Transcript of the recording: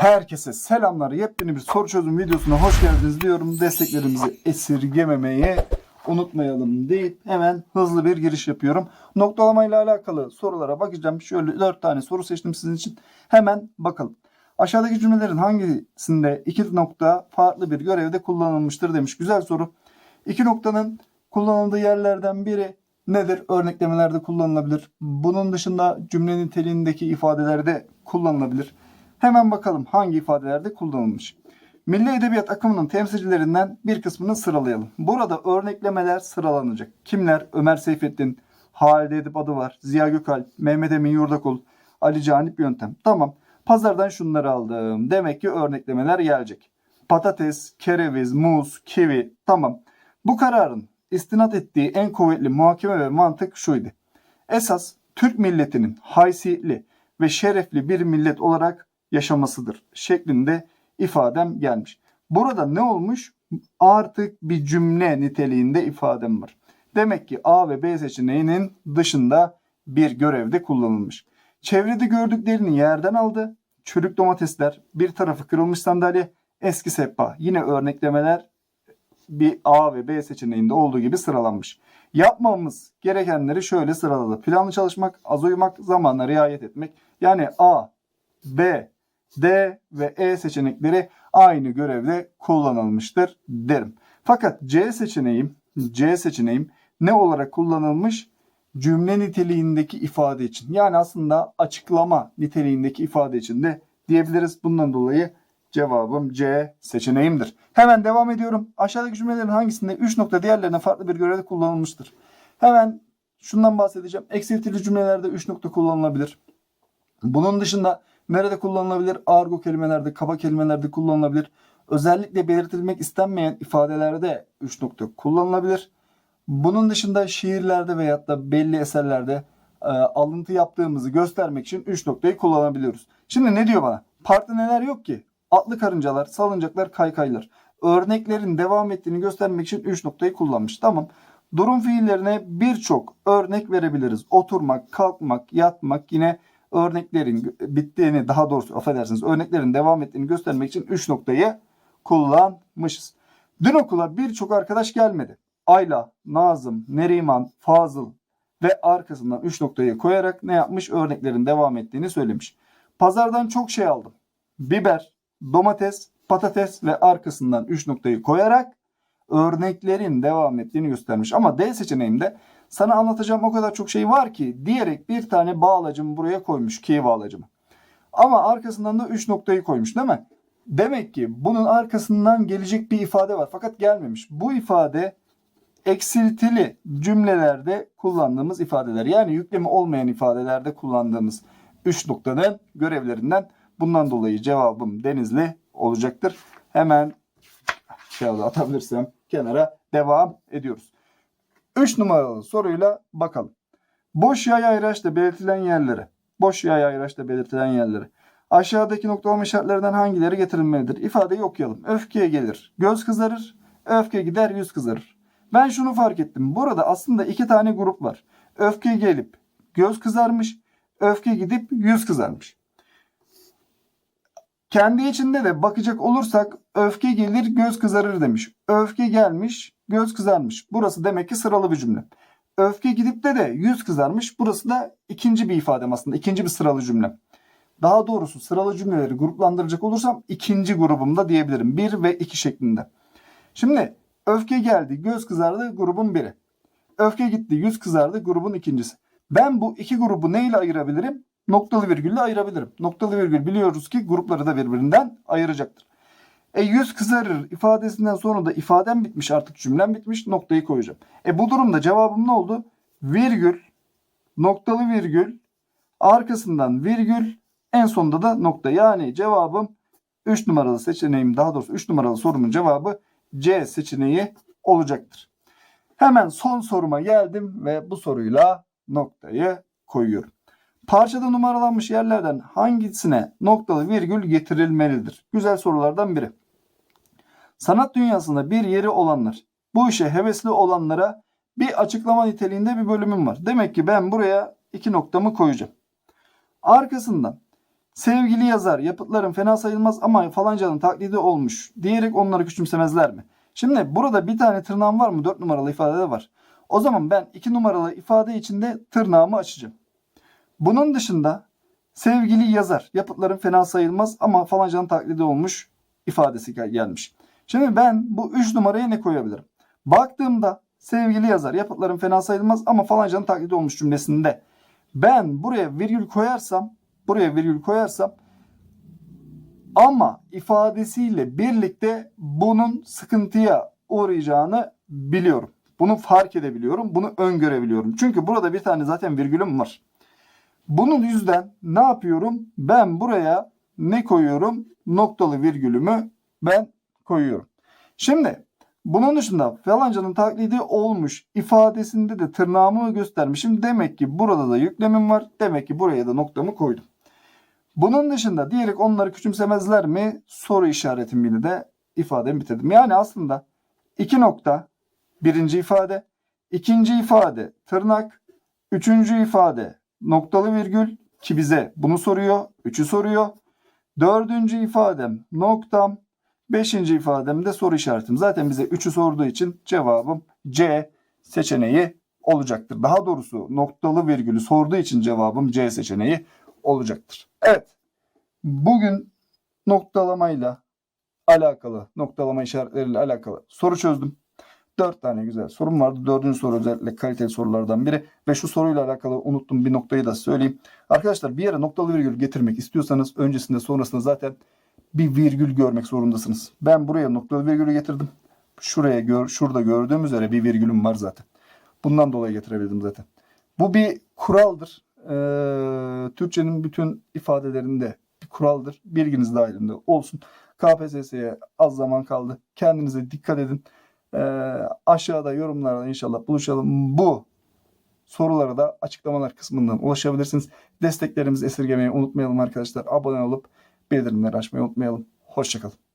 Herkese selamlar. Yepyeni bir soru çözüm videosuna hoş geldiniz diyorum. Desteklerimizi esirgememeyi unutmayalım deyip hemen hızlı bir giriş yapıyorum. Noktalama ile alakalı sorulara bakacağım. Şöyle 4 tane soru seçtim sizin için. Hemen bakalım. Aşağıdaki cümlelerin hangisinde iki nokta farklı bir görevde kullanılmıştır demiş. Güzel soru. İki noktanın kullanıldığı yerlerden biri nedir? Örneklemelerde kullanılabilir. Bunun dışında cümle niteliğindeki ifadelerde kullanılabilir. Hemen bakalım hangi ifadelerde kullanılmış. Milli Edebiyat akımının temsilcilerinden bir kısmını sıralayalım. Burada örneklemeler sıralanacak. Kimler? Ömer Seyfettin, Halide Edip Adıvar, Ziya Gökalp, Mehmet Emin Yurdakul, Ali Canip Yöntem. Tamam. Pazardan şunları aldım. Demek ki örneklemeler gelecek. Patates, kereviz, muz, kivi. Tamam. Bu kararın istinat ettiği en kuvvetli muhakeme ve mantık şuydu. Esas Türk milletinin haysiyetli ve şerefli bir millet olarak yaşamasıdır şeklinde ifadem gelmiş. Burada ne olmuş? Artık bir cümle niteliğinde ifadem var. Demek ki A ve B seçeneğinin dışında bir görevde kullanılmış. Çevrede gördüklerini yerden aldı. Çürük domatesler, bir tarafı kırılmış sandalye, eski sehpa. Yine örneklemeler bir A ve B seçeneğinde olduğu gibi sıralanmış. Yapmamız gerekenleri şöyle sıraladı. Planlı çalışmak, az uyumak, zamanla riayet etmek. Yani A, B, D ve E seçenekleri aynı görevde kullanılmıştır derim. Fakat C seçeneğim, C seçeneğim ne olarak kullanılmış? Cümle niteliğindeki ifade için. Yani aslında açıklama niteliğindeki ifade için de diyebiliriz. Bundan dolayı cevabım C seçeneğimdir. Hemen devam ediyorum. Aşağıdaki cümlelerin hangisinde 3 nokta diğerlerine farklı bir görevde kullanılmıştır? Hemen şundan bahsedeceğim. Eksiltili cümlelerde 3 nokta kullanılabilir. Bunun dışında nerede kullanılabilir? Argo kelimelerde, kaba kelimelerde kullanılabilir. Özellikle belirtilmek istenmeyen ifadelerde 3 nokta kullanılabilir. Bunun dışında şiirlerde veyahut da belli eserlerde e, alıntı yaptığımızı göstermek için 3 noktayı kullanabiliyoruz. Şimdi ne diyor bana? Parkta neler yok ki? Atlı karıncalar, salıncaklar, kaykaylar. Örneklerin devam ettiğini göstermek için 3 noktayı kullanmış. Tamam. Durum fiillerine birçok örnek verebiliriz. Oturmak, kalkmak, yatmak yine örneklerin bittiğini daha doğrusu affedersiniz örneklerin devam ettiğini göstermek için 3 noktayı kullanmışız. Dün okula birçok arkadaş gelmedi. Ayla, Nazım, Neriman, Fazıl ve arkasından 3 noktayı koyarak ne yapmış? Örneklerin devam ettiğini söylemiş. Pazardan çok şey aldım. Biber, domates, patates ve arkasından 3 noktayı koyarak örneklerin devam ettiğini göstermiş. Ama D seçeneğimde sana anlatacağım o kadar çok şey var ki diyerek bir tane bağlacımı buraya koymuş. Key bağlacımı. Ama arkasından da 3 noktayı koymuş değil mi? Demek ki bunun arkasından gelecek bir ifade var fakat gelmemiş. Bu ifade eksiltili cümlelerde kullandığımız ifadeler. Yani yüklemi olmayan ifadelerde kullandığımız 3 noktanın görevlerinden bundan dolayı cevabım Denizli olacaktır. Hemen kağıdı atabilirsem kenara devam ediyoruz. 3 numaralı soruyla bakalım. Boş yay ayraçla belirtilen yerlere. Boş yay ayraçla belirtilen yerlere. Aşağıdaki noktalama işaretlerinden hangileri getirilmelidir? İfadeyi okuyalım. Öfkeye gelir. Göz kızarır. Öfke gider yüz kızarır. Ben şunu fark ettim. Burada aslında iki tane grup var. Öfke gelip göz kızarmış. Öfke gidip yüz kızarmış. Kendi içinde de bakacak olursak öfke gelir göz kızarır demiş. Öfke gelmiş göz kızarmış. Burası demek ki sıralı bir cümle. Öfke gidip de de yüz kızarmış. Burası da ikinci bir ifadem aslında. ikinci bir sıralı cümle. Daha doğrusu sıralı cümleleri gruplandıracak olursam ikinci grubumda diyebilirim. Bir ve iki şeklinde. Şimdi öfke geldi göz kızardı grubun biri. Öfke gitti yüz kızardı grubun ikincisi. Ben bu iki grubu neyle ayırabilirim? Noktalı virgülle ayırabilirim. Noktalı virgül biliyoruz ki grupları da birbirinden ayıracaktır. E yüz kızarır ifadesinden sonra da ifadem bitmiş artık cümlem bitmiş noktayı koyacağım. E bu durumda cevabım ne oldu? Virgül, noktalı virgül, arkasından virgül, en sonunda da nokta. Yani cevabım 3 numaralı seçeneğim daha doğrusu 3 numaralı sorumun cevabı C seçeneği olacaktır. Hemen son soruma geldim ve bu soruyla noktayı koyuyorum. Parçada numaralanmış yerlerden hangisine noktalı virgül getirilmelidir? Güzel sorulardan biri. Sanat dünyasında bir yeri olanlar, bu işe hevesli olanlara bir açıklama niteliğinde bir bölümüm var. Demek ki ben buraya iki noktamı koyacağım. Arkasından Sevgili yazar yapıtların fena sayılmaz ama falancanın taklidi olmuş diyerek onları küçümsemezler mi? Şimdi burada bir tane tırnağım var mı? 4 numaralı ifadede var. O zaman ben 2 numaralı ifade içinde tırnağımı açacağım. Bunun dışında sevgili yazar yapıtların fena sayılmaz ama falancanın taklidi olmuş ifadesi gel- gelmiş. Şimdi ben bu 3 numaraya ne koyabilirim? Baktığımda sevgili yazar yapıtların fena sayılmaz ama falancanın taklidi olmuş cümlesinde ben buraya virgül koyarsam buraya virgül koyarsam ama ifadesiyle birlikte bunun sıkıntıya uğrayacağını biliyorum. Bunu fark edebiliyorum. Bunu öngörebiliyorum. Çünkü burada bir tane zaten virgülüm var. Bunun yüzden ne yapıyorum? Ben buraya ne koyuyorum? Noktalı virgülümü ben koyuyorum. Şimdi bunun dışında falancanın taklidi olmuş ifadesinde de tırnağımı göstermişim. Demek ki burada da yüklemim var. Demek ki buraya da noktamı koydum. Bunun dışında diyerek onları küçümsemezler mi? Soru işaretimi de ifademi bitirdim. Yani aslında iki nokta birinci ifade, ikinci ifade tırnak, üçüncü ifade noktalı virgül ki bize bunu soruyor, üçü soruyor. Dördüncü ifadem noktam, beşinci ifadem de soru işaretim. Zaten bize üçü sorduğu için cevabım C seçeneği olacaktır. Daha doğrusu noktalı virgülü sorduğu için cevabım C seçeneği olacaktır. Evet. Bugün noktalamayla alakalı, noktalama işaretleriyle alakalı soru çözdüm. Dört tane güzel sorum vardı. Dördüncü soru özellikle kaliteli sorulardan biri. Ve şu soruyla alakalı unuttum bir noktayı da söyleyeyim. Arkadaşlar bir yere noktalı virgül getirmek istiyorsanız öncesinde sonrasında zaten bir virgül görmek zorundasınız. Ben buraya noktalı virgülü getirdim. Şuraya gör, şurada gördüğüm üzere bir virgülüm var zaten. Bundan dolayı getirebildim zaten. Bu bir kuraldır. Ee, Türkçenin bütün ifadelerinde bir kuraldır. Bilginiz dahilinde olsun. KPSS'ye az zaman kaldı. Kendinize dikkat edin. Ee, aşağıda yorumlarda inşallah buluşalım. Bu sorulara da açıklamalar kısmından ulaşabilirsiniz. Desteklerimizi esirgemeyi unutmayalım arkadaşlar. Abone olup bildirimleri açmayı unutmayalım. Hoşçakalın.